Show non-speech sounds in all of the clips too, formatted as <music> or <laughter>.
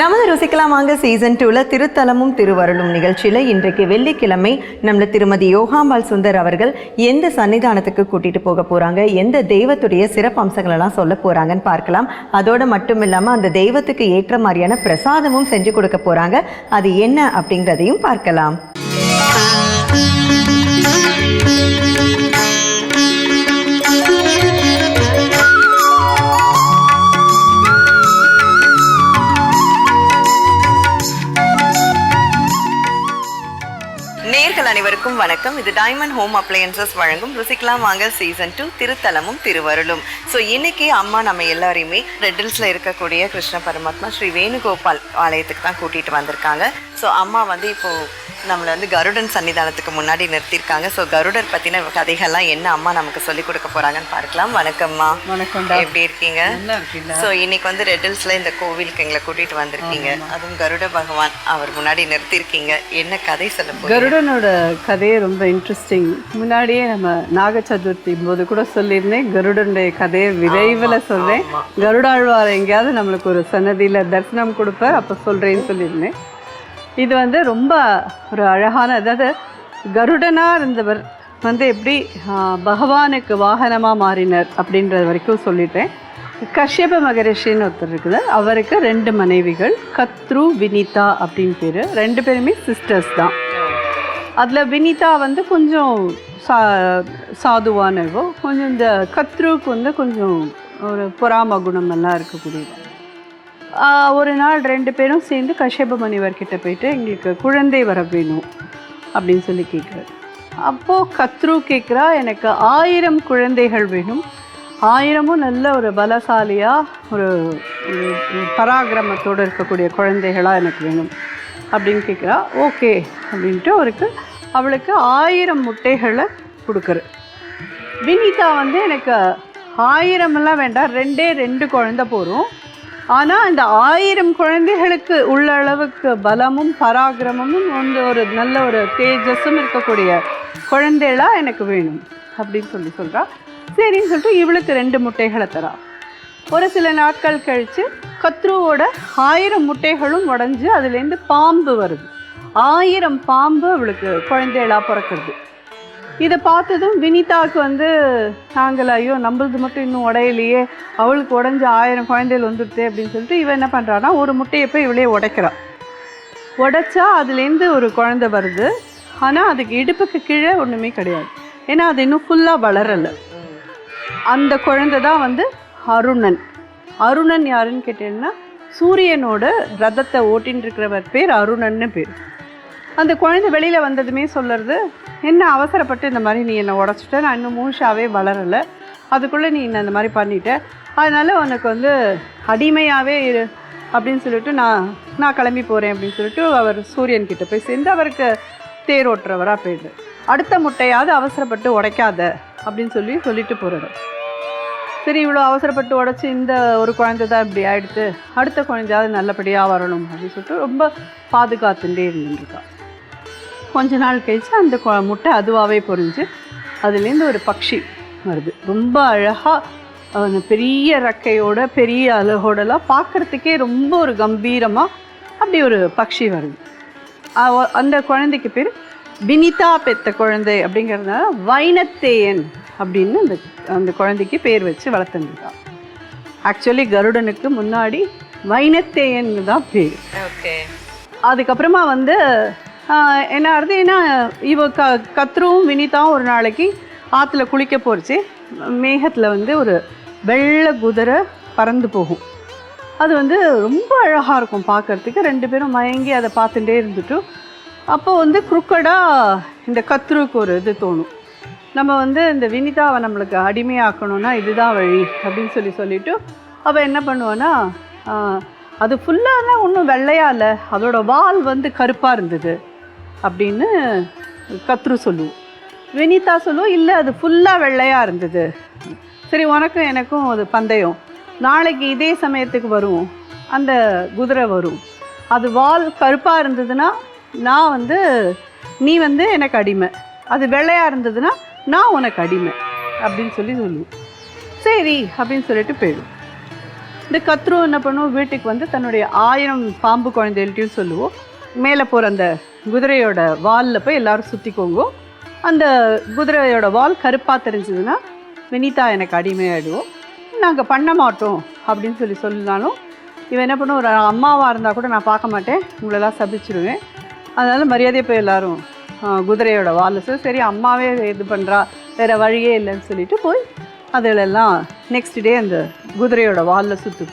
நமது ருசிக்கலாம் வாங்க சீசன் டூல திருத்தலமும் திருவருளும் நிகழ்ச்சியில இன்றைக்கு வெள்ளிக்கிழமை நம்மள திருமதி யோகாம்பால் சுந்தர் அவர்கள் எந்த சன்னிதானத்துக்கு கூட்டிட்டு போக போறாங்க எந்த தெய்வத்துடைய சிறப்பு அம்சங்கள் எல்லாம் சொல்ல போறாங்கன்னு பார்க்கலாம். அதோட மட்டும் இல்லாம அந்த தெய்வத்துக்கு ஏற்ற மாதிரியான பிரசாதமும் செஞ்சு கொடுக்க போறாங்க. அது என்ன அப்படிங்கிறதையும் பார்க்கலாம். வணக்கம். இது டைமண்ட் ஹோம் அப்ளையன்சஸ் வழங்கும் ருசிக்கலாம் வாங்க சீசன் டூ திருத்தலமும் திருவருளும். ஸோ இன்னைக்கு அம்மா நம்ம எல்லாரையுமே ரெட்டில்ஸில் இருக்கக்கூடிய கிருஷ்ண பரமாத்மா ஸ்ரீ வேணுகோபால் ஆலயத்துக்கு தான் கூட்டிகிட்டு வந்திருக்காங்க. ஸோ அம்மா வந்து இப்போ நம்மளை வந்து கருடன் சன்னிதானத்துக்கு முன்னாடி நிறுத்தியிருக்காங்க. ஸோ கருடர் பற்றின கதைகள்லாம் என்ன அம்மா நமக்கு சொல்லிக் கொடுக்க போகிறாங்கன்னு பார்க்கலாம். வணக்கம்மா. வணக்கம்டா. எப்படி இருக்கீங்க? ஸோ இன்னைக்கு வந்து ரெட்டில்ஸ்ல இந்த கோவிலுக்கு எங்களை கூட்டிட்டு வந்திருக்கீங்க. அதுவும் கருட பகவான் அவர் முன்னாடி நிறுத்தியிருக்கீங்க. என்ன கதை சொல்ல கருடனோட கதையே ரொம்ப இன்ட்ரெஸ்டிங் முன்னாடியே நம்ம நாக சதுர்த்தி போது கூட சொல்லியிருந்தேன். கருடனுடைய கதையை விரைவில் சொல்றேன். கருடாழ்வார் எங்கேயாவது நம்மளுக்கு ஒரு சன்னதியில் தரிசனம் கொடுப்பார். அப்போ சொல்கிறேன்னு சொல்லியிருந்தேன். இது வந்து ரொம்ப ஒரு அழகான அதாவது கருடனாக இருந்தவர் வந்து எப்படி பகவானுக்கு வாகனமாக மாறினர் அப்படின்றது வரைக்கும் சொல்லிட்டேன். கஷ்யப மகரிஷின்னு ஒருத்தர் இருக்குது. அவருக்கு ரெண்டு மனைவிகள் கத்ரு வினிதா அப்படின்னு பேர். ரெண்டு பேருமே சிஸ்டர்ஸ் தான். அதில் வினிதா வந்து கொஞ்சம் சா சாதுவானவோ கொஞ்சம் இந்த கத்ருக்கு வந்து கொஞ்சம் ஒரு பொறாம குணம் எல்லாம் இருக்கக்கூடியது. ஒரு நாள் ரெண்டு பேரும் சேர்ந்து கஷ்யப முனிவர்கிட்ட போயிட்டு எங்களுக்கு குழந்தை வர வேணும் அப்படின்னு சொல்லி கேட்குறாரு. அப்போது கத்ரு கேட்குறா எனக்கு ஆயிரம் குழந்தைகள் வேணும். ஆயிரமும் நல்ல ஒரு பலசாலியாக ஒரு பராக்கிரமத்தோடு இருக்கக்கூடிய குழந்தைகளாக எனக்கு வேணும் அப்படின்னு கேட்குறா. ஓகே அப்படின்ட்டு அவருக்கு அவளுக்கு ஆயிரம் முட்டைகளை கொடுக்குற வினிதா வந்து எனக்கு ஆயிரமெல்லாம் வேண்டாம் ரெண்டே ரெண்டு குழந்த போகிறோம் ஆனால் அந்த ஆயிரம் குழந்தைகளுக்கு உள்ள அளவுக்கு பலமும் பராக்கிரமும் வந்து ஒரு நல்ல ஒரு தேஜஸும் இருக்கக்கூடிய குழந்தைகளா எனக்கு வேணும் அப்படின்னு சொல்லி சொல்கிறா சரின்னு சொல்லிட்டு இவளுக்கு ரெண்டு முட்டைகளை தரா. ஒரு சில நாட்கள் கழித்து கத்ருவோட ஆயிரம் முட்டைகளும் உடஞ்சி அதுலேருந்து பாம்பு வருது. ஆயிரம் பாம்பு அவளுக்கு குழந்தைகளாக பிறக்கிறது இதை பார்த்ததும் வினிதாவுக்கு வந்து நாங்கள் ஐயோ நம்மளது மட்டும் இன்னும் உடையலையே அவளுக்கு உடஞ்ச ஆயிரம் குழந்தைகள் வந்துடுது அப்படின்னு சொல்லிட்டு இவன் என்ன பண்ணுறான்னா ஒரு முட்டையை போய் இவளே உடைக்கிறான் உடைச்சா அதுலேருந்து ஒரு குழந்தை வருது. ஆனால் அதுக்கு இடுப்புக்கு கீழே ஒன்றுமே கிடையாது. ஏன்னா அது இன்னும் ஃபுல்லாக வளரலை. அந்த குழந்தை தான் வந்து அருணன். அருணன் யாருன்னு கேட்டீங்கன்னா சூரியனோட ரதத்தை ஓட்டின்னு இருக்கிறவர் பேர் அருணன்னு பேர். அந்த குழந்தை வெளியில் வந்ததுமே சொல்லுறது என்ன அவசரப்பட்டு இந்த மாதிரி நீ என்னை உடச்சிட்ட? நான் இன்னும் மூஷாவே வளரலை. அதுக்குள்ளே நீ என்ன இந்த மாதிரி பண்ணிட்ட? அதனால் உனக்கு வந்து அடிமையாகவே இரு அப்படின்னு சொல்லிட்டு நான் நான் கிளம்பி போகிறேன் அப்படின்னு சொல்லிட்டு அவர் சூரியன் கிட்ட போய் சேர்ந்து அவருக்கு தேர் ஓட்டுறவராக போயிடுது. அடுத்த முட்டையாவது அவசரப்பட்டு உடைக்காத அப்படின்னு சொல்லி சொல்லிட்டு போகிறாரு சரி இவ்வளோ அவசரப்பட்டு உடச்சி இந்த ஒரு குழந்தை தான் இப்படி ஆகிடுத்து அடுத்த குழந்தையாவது நல்லபடியாக வரணும் அப்படின்னு சொல்லிட்டு ரொம்ப பாதுகாத்துட்டே இருந்துருக்கா கொஞ்ச நாள் கழிச்சு அந்த கொ- முட்டை அதுவாகவே பொரிஞ்சு அதுலேருந்து ஒரு பக்ஷி வருது. ரொம்ப அழகாக பெரிய ரெக்கையோட பெரிய அழகோடலாம் பார்க்குறதுக்கே ரொம்ப ஒரு கம்பீரமாக அப்படி ஒரு பக்ஷி வருது. அந்த குழந்தைக்கு பேர் வினிதா பெத்த குழந்தை அப்படிங்கிறதுனால வைனத்தேயன் அப்படின்னு அந்த அந்த குழந்தைக்கு பேர் வச்சு வளர்த்துருக்கா ஆக்சுவலி கருடனுக்கு முன்னாடி வைனத்தேயன் தான் பேர். ஓகே. அதுக்கப்புறமா வந்து என்ன ஆகுது ஏன்னா இவ க கத்ருவும் வினிதாவும் ஒரு நாளைக்கு ஆற்றுல குளிக்க போச்சு மேகத்தில் வந்து ஒரு வெள்ளை குதிரை பறந்து போகும். அது வந்து ரொம்ப அழகாக இருக்கும் பார்க்கறதுக்கு ரெண்டு பேரும் மயங்கி அதை பார்த்துட்டே இருந்துட்டு அப்போ வந்து குறுக்கடாக இந்த கத்ருக்கு ஒரு இது தோணும். நம்ம வந்து இந்த வினிதாவை நம்மளுக்கு அடிமையாக்கணும்னா இதுதான் வழி அப்படின்னு சொல்லி சொல்லிட்டு அவள் என்ன பண்ணுவான்னா அது ஃபுல்லாலாம் ஒன்றும் வெள்ளையா இல்லை. அதோட வால் வந்து கருப்பாக இருந்தது. அப்படின்னு கத்ரு சொல்லுவோம் வினிதா சொல்லுவோம் இல்லை அது ஃபுல்லாக வெள்ளையாக இருந்தது. சரி உனக்கும் எனக்கும் அது பந்தயம். நாளைக்கு இதே சமயத்துக்கு வருவோம். அந்த குதிரை வரும். அது வால் கருப்பாக இருந்ததுன்னா நான் வந்து நீ வந்து எனக்கு அடிமை. அது வெள்ளையாக இருந்ததுன்னா நான் உனக்கு அடிமை அப்படின்னு சொல்லி சொல்லுவோம் சரி அப்படின்னு சொல்லிட்டு போயிடும் இந்த கத்ரு என்ன பண்ணுவோம் வீட்டுக்கு வந்து தன்னுடைய ஆயிரம் பாம்பு குழந்தைகள்ட்டையும் சொல்லுவோம் மேலே போகிற அந்த குதிரையோட வாலில் போய் எல்லாரும் சுற்றிக்கோங்க அந்த குதிரையோட வால் கருப்பாக தெரிஞ்சதுன்னா வினிதா எனக்கு அடிமையாயிடுவோம் நாங்கள் பண்ண மாட்டோம் அப்படின்னு சொல்லி சொல்லினாலும் இவன் என்ன பண்ணுவோம் ஒரு அம்மாவாக இருந்தால் கூட நான் பார்க்க மாட்டேன். உங்களெல்லாம் சபிச்சிடுவேன் அதனால் மரியாதையை போய் எல்லோரும் குதிரையோட வாலில் சொல்லி சரி அம்மாவே இது பண்ணுறா வேறு வழியே இல்லைன்னு சொல்லிட்டு போய் அதிலெல்லாம் நெக்ஸ்ட் டே அந்த குதிரையோட வாலில் சுற்றும்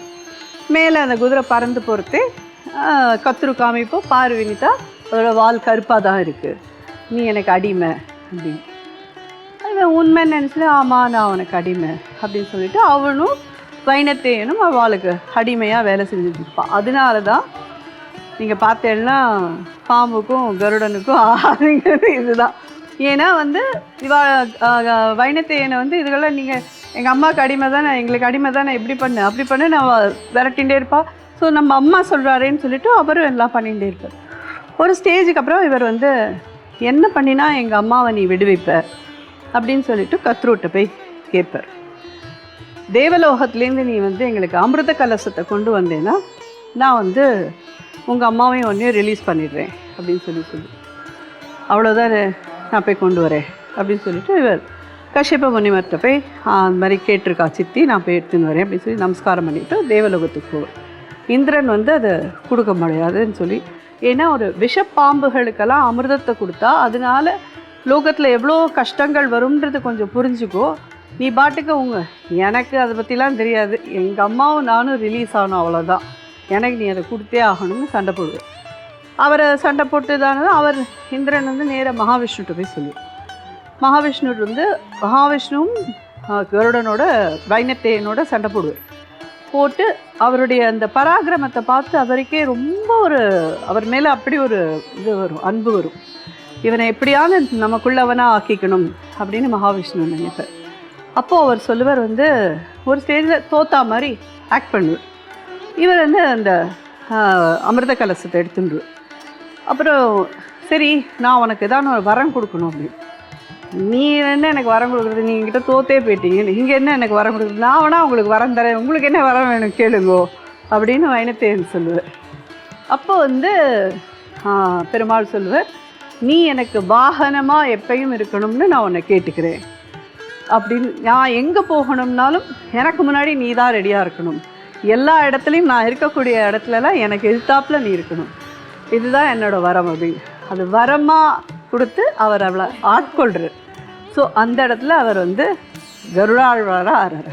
மேலே அந்த குதிரை பறந்து போகிறதே கத்துரு காமிப்போம். பாரு வினிதா அதோட வால் கருப்பாக தான் இருக்குது நீ எனக்கு அடிமை அப்படின்னு இவன் உண்மை நினச்சிட்டு ஆமாம் நான் அவனுக்கு அடிமை அப்படின்னு சொல்லிட்டு அவனும் வைனத்தேயனும் அவளுக்கு அடிமையாக வேலை செஞ்சுட்டு இருப்பான். அதனால தான் நீங்கள் பார்த்தேன்னா பாம்புக்கும் கருடனுக்கும் ஆகுங்கிறது இதுதான். ஏன்னா வந்து இவா வைணத்தேயனை வைனத்தேயனை வந்து இதுக்கெல்லாம் நீங்கள் எங்கள் அம்மாவுக்கு அடிமை தானே எங்களுக்கு அடிமை தானே இப்படி பண்ணு அப்படி பண்ணு நான் விரட்டிகிட்டே இருப்பாள் ஸோ நம்ம அம்மா சொல்கிறாரேன்னு சொல்லிவிட்டு அவரும் எல்லாம் பண்ணிகிட்டே இருப்பார் ஒரு ஸ்டேஜுக்கு அப்புறம் இவர் வந்து என்ன பண்ணினா எங்கள் அம்மாவை நீ விடுவிப்ப அப்படின்னு சொல்லிட்டு கத்ரூட்ட போய் கேட்பார். தேவலோகத்துலேருந்து நீ வந்து எங்களுக்கு அமிர்த கலசத்தை கொண்டு வந்தேன்னா நான் வந்து உங்கள் அம்மாவையும் ஒன்றையும் ரிலீஸ் பண்ணிடுறேன் அப்படின்னு சொல்லி சொல்லி. அவ்வளோதான் நான் போய் கொண்டு வரேன் அப்படின்னு சொல்லிட்டு இவர் கஷ்யப்ப முனிவர்கிட்ட போய் அந்த மாதிரி கேட்டிருக்கா சித்தி நான் போய் எடுத்துன்னு வரேன் அப்படின்னு சொல்லி நமஸ்காரம் பண்ணிட்டு தேவலோகத்துக்கு போவேன் இந்திரன் வந்து அதை கொடுக்க முடியாதுன்னு சொல்லி. ஏன்னா ஒரு விஷப்பாம்புகளுக்கெல்லாம் அமிர்தத்தை கொடுத்தா அதனால லோகத்தில் எவ்வளோ கஷ்டங்கள் வரும்ன்றது கொஞ்சம் புரிஞ்சுக்கோ. நீ பாட்டுக்கு உங்க எனக்கு அதை பற்றிலாம் தெரியாது. எங்கள் அம்மாவும் நானும் ரிலீஸ் ஆகணும் அவ்வளோதான் எனக்கு நீ அதை கொடுத்தே ஆகணும்னு சண்டை போடுவேன். அவரை சண்டை போட்டுதானது அவர் இந்திரன் வந்து நேராக மகாவிஷ்ணுகிட்ட போய் சொல்லி. மகாவிஷ்ணு வந்து மகாவிஷ்ணுவும் கருடனோட வைனத்தேயனோட சண்டை போடுவேன். போட்டு அவருடைய அந்த பராக்கிரமத்தை பார்த்து அவருக்கே ரொம்ப ஒரு அவர் மேலே அப்படி ஒரு இது வரும் அன்பு வரும். இவனை எப்படியாவது நமக்குள்ளவனாக ஆக்கிக்கணும் அப்படின்னு மகாவிஷ்ணு நினைப்பார். அப்போது அவர் சொல்லுவார் வந்து ஒரு ஸ்டேஜில் தோத்தா மாதிரி ஆக்ட் பண்ணுவார் இவர் வந்து அந்த அமிர்த கலசத்தை எடுத்துட்டுருவார் அப்புறம் சரி நான் உனக்கு ஏதாவது ஒரு வரம் கொடுக்கணும் அப்படின்னு. நீ என்ன எனக்கு வரம் கொடுக்குறது நீங்கள் கிட்ட தோத்தே போயிட்டீங்க. நீங்கள் என்ன எனக்கு வரம் கொடுக்குறது? நான் வேணா உங்களுக்கு வரம் தரேன். உங்களுக்கு என்ன வரம் வேணும் கேளுங்கோ அப்படின்னு வைனத்தேன் சொல்லுவேன் அப்போ வந்து பெருமாள் சொல்லுவார் நீ எனக்கு வாகனமாக எப்பயும் இருக்கணும்னு நான் உன்னை கேட்டுக்கிறேன். அப்படின்னு நான் எங்கே போகணும்னாலும் எனக்கு முன்னாடி நீ தான் ரெடியாக இருக்கணும். எல்லா இடத்துலையும் நான் இருக்கக்கூடிய இடத்துலலாம் எனக்கு எதிர்த்தாப்பில் நீ இருக்கணும். இதுதான் என்னோட வரம். அப்படின்னு அது வரமாக கொடுத்து அவர் அவளை ஆட்கொள்கிறார் ஸோ அந்த இடத்துல அவர் வந்து கருடாழ்வாராக ஆறார்.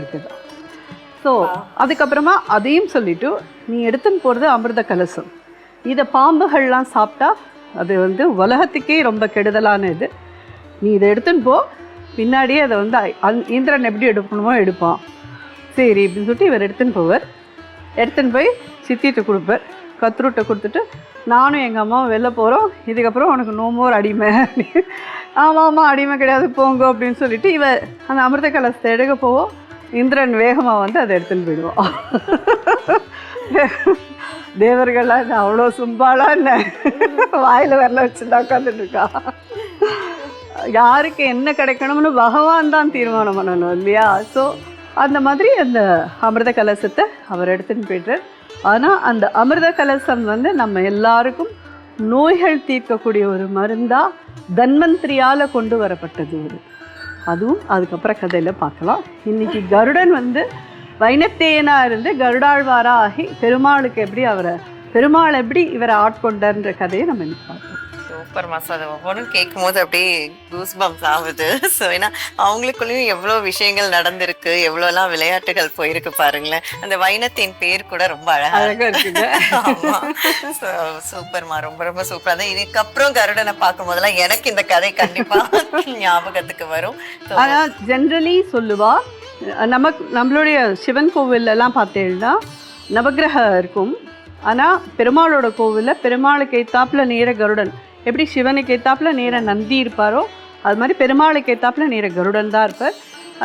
ஸோ அதுக்கப்புறமா அதையும் சொல்லிவிட்டு நீ எடுத்துன்னு போகிறது அமிர்த கலசம். இதை பாம்புகள்லாம் சாப்பிட்டா அது வந்து உலகத்துக்கே ரொம்ப கெடுதலான இது. நீ இதை எடுத்துன்னு போ. பின்னாடியே அதை வந்து அந் இந்திரன் எப்படி எடுக்கணுமோ எடுப்பான். சரி அப்படின்னு சொல்லிட்டு இவர் எடுத்துன்னு போவார். எடுத்துன்னு போய் சித்திகிட்ட கொடுப்பார். கத்ருட்டை கொடுத்துட்டு நானும் எங்கள் அம்மாவும் வெளில போகிறோம் இதுக்கப்புறம் உனக்கு நோ மோர் அடிமை. ஆமாம் ஆமாம் அடிமை கிடையாது போங்க அப்படின்னு சொல்லிட்டு இவ அந்த அமிர்த கலசத்தை எடுக்க போவோம். இந்திரன் வேகமாக வந்து அதை எடுத்துன்னு போயிடுவோம் தேவர்கள்லாம் என்ன அவ்வளோ சும்பாலாக என்ன? வாயில் வரல வச்சுருந்தா உட்காந்துட்டு இருக்கா? யாருக்கு என்ன கிடைக்கணும்னு பகவான் தான் தீர்மானம் பண்ணணும் இல்லையா? ஸோ அந்த மாதிரி அந்த அமிர்த கலசத்தை அவர் எடுத்துன்னு போய்ட்டு ஆனால் அந்த அமிர்த கலசம் வந்து நம்ம எல்லாருக்கும் நோய்கள் தீர்க்கக்கூடிய ஒரு மருந்தாக தன்வந்திரியால் கொண்டு வரப்பட்டது ஒரு அதுவும் அதுக்கப்புறம் கதையில் பார்க்கலாம். இன்னைக்கு கருடன் வந்து வைனத்தேயனாக இருந்து கருடாழ்வாராக ஆகி பெருமாளுக்கு எப்படி அவரை பெருமாள் எப்படி இவரை ஆட்கொண்டார்ன்ற கதையை நம்ம இன்னைக்கு பார்க்கலாம். சூப்பர் அது ஒவ்வொன்றும் கேட்கும் போது அப்படியே கூஸ் பம்ஸ் ஆகுது. ஸோ ஏன்னா அவங்களுக்குள்ளேயும் எவ்வளோ விஷயங்கள் நடந்திருக்கு எவ்வளோலாம் விளையாட்டுகள் போயிருக்கு பாருங்களேன். அந்த வைனத்தின் பேர் கூட ரொம்ப அழகா அழகாக ஸோ சூப்பர்மா. ரொம்ப ரொம்ப சூப்பர் அதான் இதுக்கப்புறம் கருடனை பார்க்கும் போதெல்லாம் எனக்கு இந்த கதை கண்டிப்பா <laughs> ஞாபகத்துக்கு வரும். ஆனால் ஜென்ரலி சொல்லுவா நமக்கு நம்மளுடைய சிவன் கோவில்லலாம் பார்த்தேன்னா நவக்கிரகம் இருக்கும். ஆனால் பெருமாளோட கோவிலில் பெருமாளுக்கு ஏத்தாப்புல நேர கருடன். எப்படி சிவனுக்கு ஏற்றாப்புல நேர நந்தி இருப்பாரோ அது மாதிரி பெருமாளுக்கு ஏத்தாப்புல நேர கருடன் தான் இருப்பார்.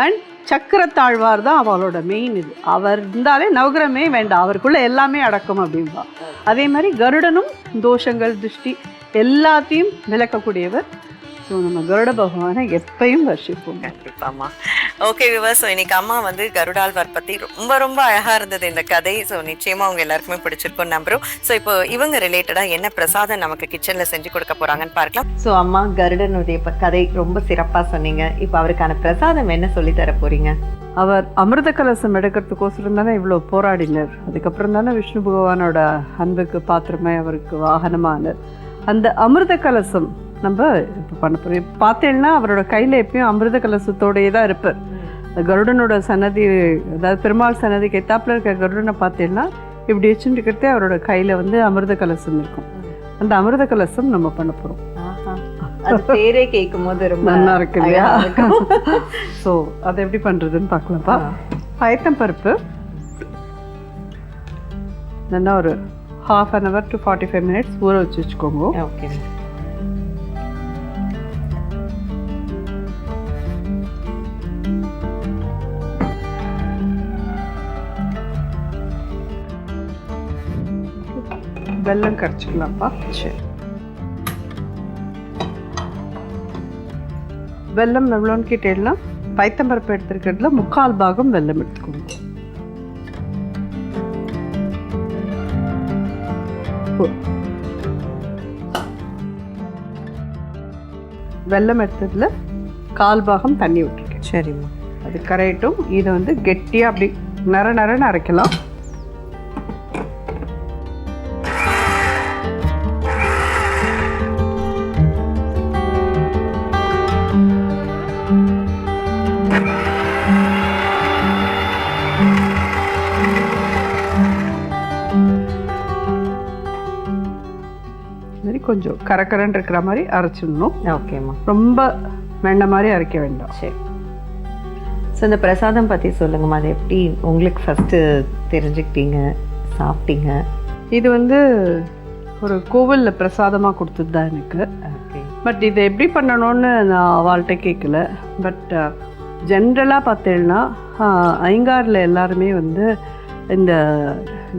அண்ட் சக்கரத்தாழ்வார் தான் அவளோட மெயின் இது. அவர் இருந்தாலே நவகிரமே வேண்டாம் அவருக்குள்ள எல்லாமே அடக்கும் அப்படின்பா அதே மாதிரி கருடனும் தோஷங்கள் திருஷ்டி எல்லாத்தையும் விளக்கக்கூடியவர் ஸோ நம்ம கருட பகவானை எப்பயும் வர்ஷிப்போம் கண்டிப்பாமா ஓகே விவா ஸோ இன்னைக்கு அம்மா வந்து கருடாழ்வார் பத்தி ரொம்ப ரொம்ப அழகா இருந்தது இந்த கதை. ஸோ நிச்சயமா அவங்க எல்லாருக்குமே பிடிச்சிருக்கும் நம்புறோம். ஸோ இப்போ இவங்க ரிலேட்டடா என்ன பிரசாதம் நமக்கு கிச்சன்ல செஞ்சு கொடுக்க போறாங்கன்னு பார்க்கலாம். ஸோ அம்மா கருடனுடைய கதை ரொம்ப சிறப்பா சொன்னீங்க. இப்போ அவருக்கான பிரசாதம் என்ன சொல்லி தர போறீங்க? அவர் அமிர்த கலசம் எடுக்கிறதுக்கோசரம் தானே இவ்வளோ போராடினார். அதுக்கப்புறம் தானே விஷ்ணு பகவானோட அன்புக்கு பாத்திரமே அவருக்கு வாகனமானார். அந்த அமிர்த கலசம் நம்ம இப்போ பண்ண போகிறோம் பார்த்தேன்னா அவரோட கையில் எப்பயும் அமிர்த கலசத்தோடையே தான் இருப்பார். கருடனோட சன்னதி அதாவது பெருமாள் சன்னதிக்கு எத்தாப்புல இருக்க கருடனை பார்த்தேன்னா இப்படி வச்சுட்டு இருக்கிறதே அவரோட கையில் வந்து அமிர்த கலசம் இருக்கும். அந்த அமிர்த கலசம் நம்ம பண்ண போகிறோம் அது பேரே கேட்கும் போது ரொம்ப நல்லா இருக்கு இல்லையா. ஸோ <laughs> அதை எப்படி பண்ணுறதுன்னு பார்க்கலாம்ப்பா. பயத்தம் பருப்பு. நல்லா ஒரு half an hour to forty five minutes ஊற வச்சு வச்சுக்கோங்க. ஓகே வெல்லம் கரைச்சிக்கலாம்ப்பா. சரி. வெல்லம் எவ்வளோன்னு கேட்டேன்னா பயத்தம் பருப்பு எடுத்துருக்கிறதுல முக்கால் பாகம் வெல்லம் எடுத்துக்கோங்க. வெல்லம் எடுத்ததுல கால் பாகம் தண்ணி விட்டுருக்கேன் சரிம்மா. அது கரையட்டும். இதை வந்து கெட்டியாக அப்படி நர நரன்னு அரைக்கலாம். கரக்கரன்னு இருக்கிற மாதிரி அரைச்சிடணும். ஓகேம்மா ரொம்ப வெண்ணெய் மாதிரி அரைக்க வேண்டாம். சரி. ஸோ இந்த பிரசாதம் பற்றி சொல்லுங்கம்மா. அது எப்படி உங்களுக்கு ஃபஸ்ட்டு தெரிஞ்சுக்கிட்டீங்க சாப்பிட்டீங்க? இது வந்து ஒரு கோவிலில் பிரசாதமாக கொடுத்தது தான் எனக்கு பட் இதை எப்படி பண்ணணும்னு நான் அவள்கிட்ட கேட்கல பட் ஜென்ரலாக பார்த்தேன்னா ஐங்காரில் எல்லாருமே வந்து இந்த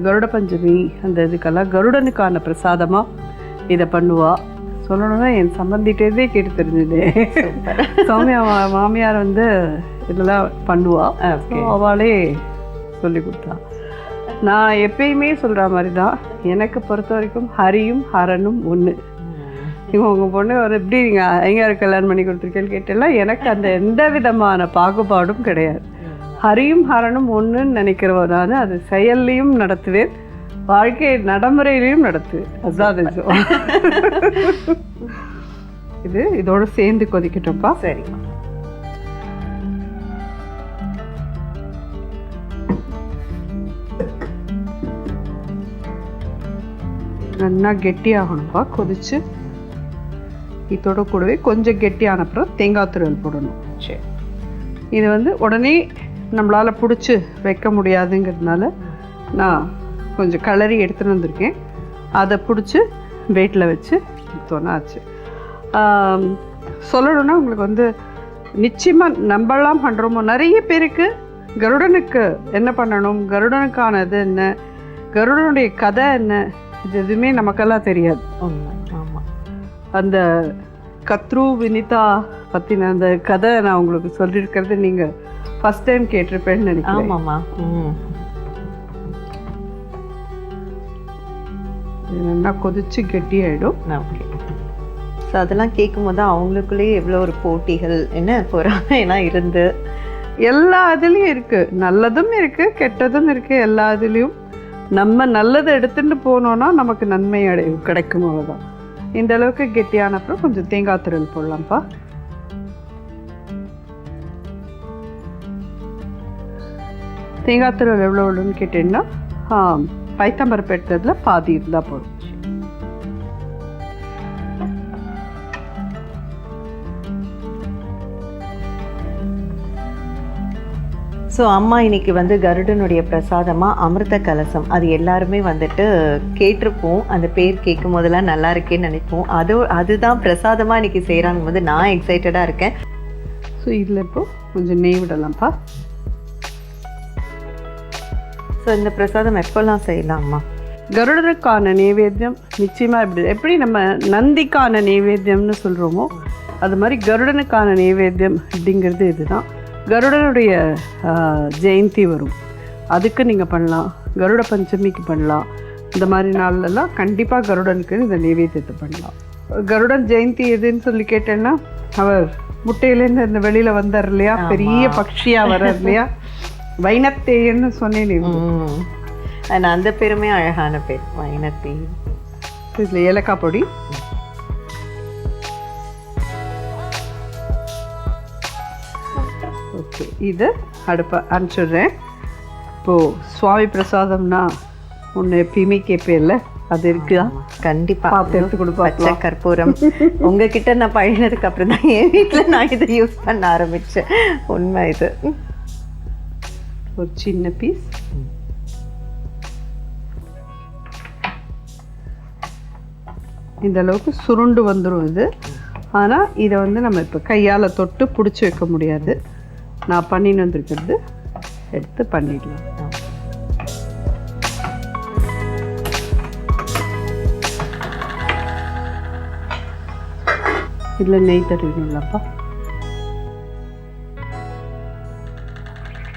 கருட பஞ்சமி அந்த இதுக்கெல்லாம் கருடனுக்கான பிரசாதமாக இதை பண்ணுவா. சொல்லணும்னா என் சம்பந்திட்டே கேட்டு தெரிஞ்சது. சௌமியா மா- மாமியார் வந்து இதெல்லாம் பண்ணுவா. ஓகே So, அவளே சொல்லி கொடுத்தா. நான் எப்பயுமே சொல்கிற மாதிரி தான் எனக்கு பொறுத்த வரைக்கும் ஹரியும் ஹரனும் ஒன்று இவங்க உங்கள் பொண்ணு ஒரு எப்படி நீங்கள் ஐயாரு கல்யாணம் பண்ணி கொடுத்துருக்கேன்னு கேட்டெல்லாம் எனக்கு அந்த எந்த விதமான பாகுபாடும் கிடையாது. ஹரியும் ஹரனும் ஒன்றுன்னு நினைக்கிறவன் நான் அது செயல்லையும் நடத்துவேன். வாழ்க்கை நடைமுறையிலையும் நடத்துவேன் அதுதான் <laughs> நிஜம். இது இதோட சேர்ந்து கொதிக்கட்டும்ப்பா. சரிம்மா நல்லா கெட்டியாகணும்ப்பா கொதிச்சு. இதோட கூடவே கொஞ்சம் கெட்டியான அப்புறம் தேங்காய் துருவல் போடணும். சரி. இது வந்து உடனே நம்மளால் பிடிச்சி வைக்க முடியாதுங்கிறதுனால நான் கொஞ்சம் கலரி எடுத்துகிட்டு வந்திருக்கேன். அதை பிடிச்சி வெயிட்டில் வச்சு எடுத்தோன்னா ஆச்சு. சொல்லணும்னா உங்களுக்கு வந்து நிச்சயமாக நம்பலாம் பண்ணுறோமோ நிறைய பேருக்கு கருடனுக்கு என்ன பண்ணணும்? கருடனுக்கான இது என்ன? கருடனுடைய கதை என்ன? இது எதுவுமே நமக்கெல்லாம் தெரியாது. ஆமாம் அந்த கத்ரு வினிதா பற்றின அந்த கதை நான் உங்களுக்கு சொல்லியிருக்கிறது நீங்கள் ஃபஸ்ட் டைம் கேட்டிருப்பேன்னு நினைக்கிறேன். ஆமாம்மா. ம். இது நல்லா கொதிச்சு கெட்டியாயிடும். ஓகே. ஸோ அதெல்லாம் கேட்கும்போது அவங்களுக்குள்ளேயே எவ்வளோ ஒரு போட்டிகள் என்ன பொறாமைலாம் இருந்து. எல்லா இதுலேயும் இருக்குது நல்லதும் இருக்குது கெட்டதும் இருக்குது எல்லா இதுலேயும் நம்ம நல்லதை எடுத்துட்டு போனோம்னா நமக்கு நன்மை அடை கிடைக்கும் அவ்வளோதான் இந்த அளவுக்கு கெட்டியான அப்புறம் கொஞ்சம் தேங்காய் துருவல் போடலாம்ப்பா. தேங்காய் துருவல் எவ்வளோ எவ்வளோன்னு கேட்டீங்கன்னா பைத்தம்பருப்பு எடுத்ததுல பாதி இருந்தால் போதும். ஸோ அம்மா இன்னைக்கு வந்து கருடனுடைய பிரசாதமாக அமிர்த கலசம். அது எல்லாருமே வந்துட்டு கேட்டிருப்போம். அந்த பேர் கேட்கும் போதெல்லாம் நல்லா இருக்கேன்னு நினைப்போம். அதோ அதுதான் பிரசாதமாக இன்னைக்கு செய்கிறாங்க போது நான் எக்ஸைட்டடாக இருக்கேன். ஸோ இதில் இப்போ கொஞ்சம் நெய் விடலாம்ப்பா. ஸோ இந்த பிரசாதம் எப்போல்லாம் செய்யலாம் கருடருக்கான நைவேத்தியம் நிச்சயமாக இப்படி எப்படி நம்ம நந்திக்கான நைவேத்தியம்னு சொல்கிறோமோ அது மாதிரி கருடனுக்கான நைவேத்தியம் அப்படிங்கிறது இதுதான். கருடனுடைய ஜெயந்தி வரும். அதுக்கு நீங்கள் பண்ணலாம். கருட பஞ்சமிக்கு பண்ணலாம். இந்த மாதிரி நாள்லலாம் கண்டிப்பாக கருடனுக்கு இந்த நைவேத்தியத்தை பண்ணலாம். கருடன் ஜெயந்தி எதுன்னு சொல்லி கேட்டேன்னா அவர் முட்டையிலேருந்து இந்த வெளியில் வந்தார் இல்லையா? பெரிய பக்ஷியாக வர்றார் இல்லையா? வைனத்தேயன்னு சொன்னேன். And அந்த பேருமே அழகான பேர் வைனத்தி இதில் ஏலக்காய் பொடி. ஓகே இது அடுப்பை அனுப்பிச்சிடுறேன் இப்போது சுவாமி பிரசாதம்னா ஒன்று எப்பயுமே கேட்பேன்ல அது இருக்குதா? கண்டிப்பா. பார்த்து எடுத்து கொடு பச்சை பார்க்கலாம். கற்பூரம். உங்ககிட்ட நான் பழகினதுக்கு அப்புறம் தான் என் வீட்டில் நான் இதை யூஸ் பண்ண ஆரம்பிச்சேன். உண்மை இது. ஒரு சின்ன பீஸ் இந்த அளவுக்கு சுருண்டு வந்துடும் இது. ஆனால் இதை வந்து நம்ம இப்போ கையால் தொட்டு பிடிச்சி வைக்க முடியாது. நான் பண்ணின்னு வந்திருக்கிறது. எடுத்து பண்ணிடலாம். இதில் நெய் தருவீங்களாப்பா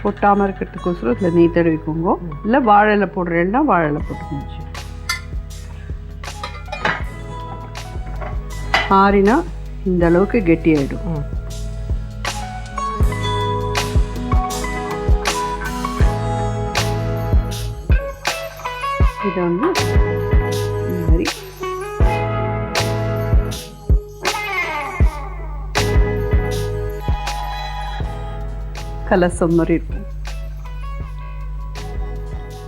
ஒட்டாமல் இருக்கிறதுக்கோசரம் இதில் நெய் தடவிக்கோங்க. இல்லை வாழை இலை போடுறேன்னா வாழை இலை போட்டு முடிச்சு ஆறினா இந்த அளவுக்கு கெட்டியாயிடும். இதை வந்து கலசம் மாதிரி இருக்கும்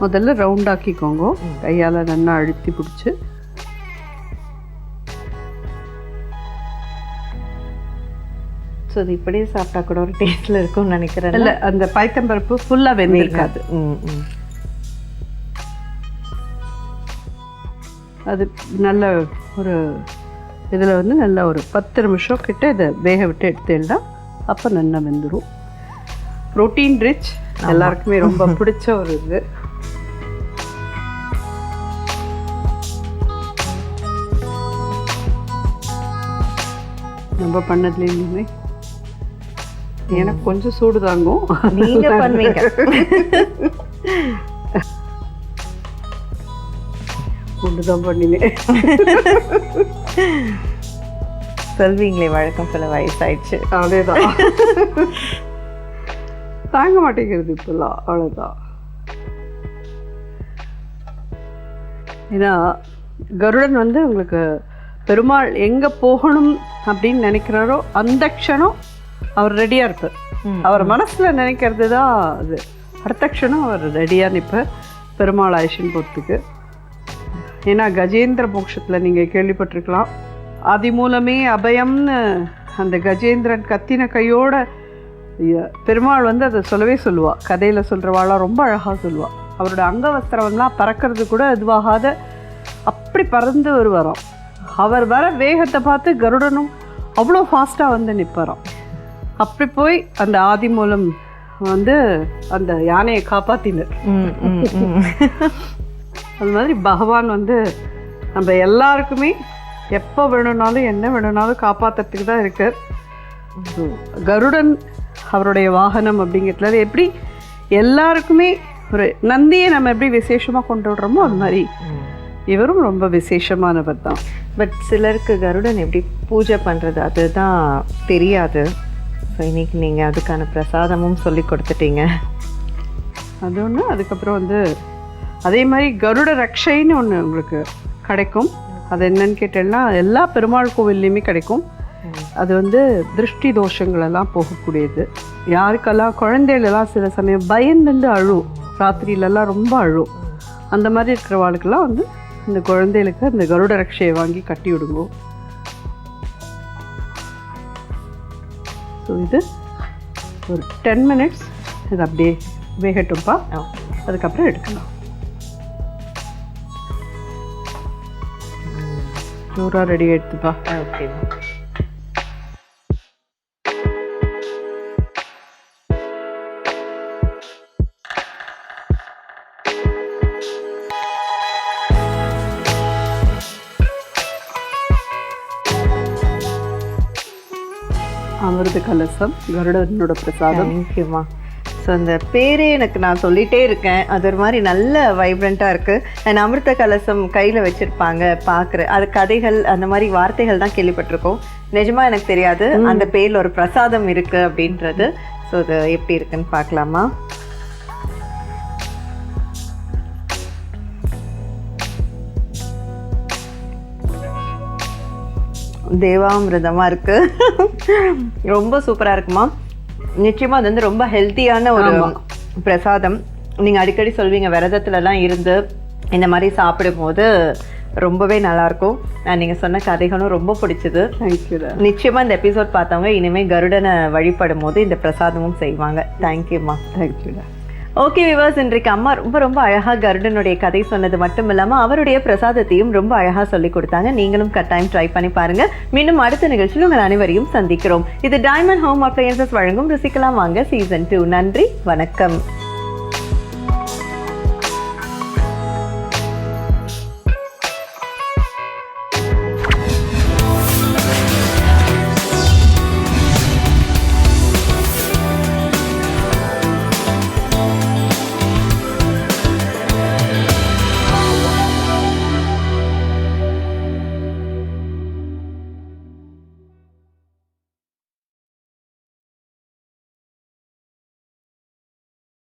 முதல்ல ரவுண்ட் ஆக்கிக்கோங்க. கையால் நல்லா அழுத்தி பிடிச்சி. ஸோ இது இப்படியே சாப்பிட்டா கூட ஒரு டேஸ்ட்ல இருக்கும்னு நினைக்கிறேன். இல்லை அந்த பைத்தம்பருப்பு ஃபுல்லாக வெந்திருக்காது. அது நல்ல ஒரு இதில் வந்து நல்ல ஒரு பத்து நிமிஷம் கிட்ட இதை வேக விட்டு எடுத்துட்டா அப்போ நல்லா வெந்துடும் ப்ரோட்டீன் ரிச் எல்லாருக்குமே ரொம்ப <laughs> பிடிச்ச ஒரு இது. நம்ம பண்ணதுலேயுமே எனக்கு கொஞ்சம் சூடு தாங்கும். நீங்க <laughs> பண்ணுவீங்க. சூடு தான் பண்ணினேன். சொல்வீங்களே வழக்கம் போல வயசாயிடுச்சு. அதேதான். <laughs> தாங்க மாட்டேங்கிறது இப்பெல்லாம் அவ்வளோதான் ஏன்னா கருடன் வந்து உங்களுக்கு பெருமாள் எங்கே போகணும் அப்படின்னு நினைக்கிறாரோ அந்த க்ஷணம் அவர் ரெடியாக இருப்பார். அவர் மனசில் நினைக்கிறது தான் அது. அடுத்த க்ஷணம் அவர் ரெடியாக நிற்பார் பெருமாள் ஆயுஷன் போகிறதுக்கு ஏன்னா கஜேந்திர மோட்சத்தில் நீங்கள் கேள்விப்பட்டிருக்கலாம். ஆதி மூலமே அபயம்னு அந்த கஜேந்திரன் கத்தின கையோட பெருமாள் வந்து அதை சொல்லவே சொல்லுவா. கதையில் சொல்கிறவாளாம் ரொம்ப அழகாக சொல்லுவா. அவரோட அங்கவஸ்திரம்லாம் பறக்கிறது கூட இதுவாகாத அப்படி பறந்து வருவாராம் அவர் வர வேகத்தை பார்த்து கருடனும் அவ்வளோ ஃபாஸ்ட்டாக வந்து நிற்பாராம் அப்படி போய் அந்த ஆதி மூலம் வந்து அந்த யானையை காப்பாற்றினர் <laughs> அது மாதிரி பகவான் வந்து நம்ம எல்லாருக்குமே எப்போ வேணும்னாலும் என்ன வேணும்னாலும் காப்பாற்றுறதுக்கு தான் இருக்கார். கருடன் அவருடைய வாகனம் அப்படிங்கிறதுல எப்படி எல்லாருக்குமே ஒரு நந்தியை நம்ம எப்படி விசேஷமாக கொண்டு விடுறோமோ அது மாதிரி. இவரும் ரொம்ப விசேஷமானவர் தான். பட் சிலருக்கு கருடன் எப்படி பூஜை பண்ணுறது அதுதான் தெரியாது. ஸோ இன்னைக்கு நீங்கள் அதுக்கான பிரசாதமும் சொல்லி கொடுத்துட்டீங்க. அது ஒன்று அதுக்கப்புறம் வந்து அதே மாதிரி கருட ரக்ஷைன்னு ஒன்று உங்களுக்கு கிடைக்கும். அது என்னன்னு கேட்டேன்னா எல்லா பெருமாள் கோவில்லையுமே கிடைக்கும். அது வந்து திருஷ்டி தோஷங்களெல்லாம் போகக்கூடியது. யாருக்கெல்லாம் குழந்தைகளெல்லாம் சில சமயம் பயந்துண்டு அழும். ராத்திரியிலலாம் ரொம்ப அழும். அந்த மாதிரி இருக்கிறவாளுக்கெல்லாம் வந்து இந்த குழந்தைகளுக்கு அந்த கருட ரக்ஷையை வாங்கி கட்டி விடுங்க. ஸோ இது ஒரு டென் மினிட்ஸ் இது அப்படியே வேகட்டும்ப்பா அதுக்கப்புறம் எடுக்கலாம். நூறுரூவா ரெடி எடுத்துப்பா ஓகே கலசம் கருடனோட பிரசாதம். தேங்க்யூம்மா ஸோ அந்த பேரே எனக்கு நான் சொல்லிட்டே இருக்கேன். அது ஒரு மாதிரி நல்ல வைப்ரண்ட்டாக இருக்குது அண்ட் அமிர்த கலசம் கையில் வச்சுருப்பாங்க பார்க்குற அது கதைகள் அந்த மாதிரி வார்த்தைகள் தான் கேள்விப்பட்டிருக்கோம். நிஜமாக எனக்கு தெரியாது. அந்த பேரில் ஒரு பிரசாதம் இருக்குது அப்படின்றது. ஸோ அது எப்படி இருக்குன்னு பார்க்கலாமா? தேவாமிரதமாக இருக்கு. ரொம்ப சூப்பராக இருக்குமா? நிச்சயமாக அது வந்து ரொம்ப ஹெல்த்தியான ஒரு பிரசாதம். நீங்கள் அடிக்கடி சொல்வீங்க விரதத்துலலாம் இருந்து இந்த மாதிரி சாப்பிடும்போது ரொம்பவே நல்லாயிருக்கும். நீங்கள் சொன்ன கதைகளும் ரொம்ப பிடிச்சது. நிச்சயமாக இந்த எபிசோட் பார்த்தவங்க இனிமேல் கருடனை வழிபடும் போது இந்த பிரசாதமும் செய்வாங்க. தேங்க்யூம்மா தேங்க்யூடா ஓகே விவாஸ் இன்றைக்கு அம்மா ரொம்ப ரொம்ப அழகாக கருடனுடைய கதை சொன்னது மட்டும் இல்லாமல் அவருடைய பிரசாதத்தையும் ரொம்ப அழகாக சொல்லி கொடுத்தாங்க. நீங்களும் கட்டாயம் ட்ரை பண்ணி பாருங்க. மீண்டும் அடுத்த நிகழ்ச்சியில் உங்கள் அனைவரையும் சந்திக்கிறோம். இது டைமண்ட் ஹோம் அப்ளையன்சஸ் வழங்கும் ருசிக்கலாம் வாங்க. சீசன் டூ நன்றி வணக்கம்.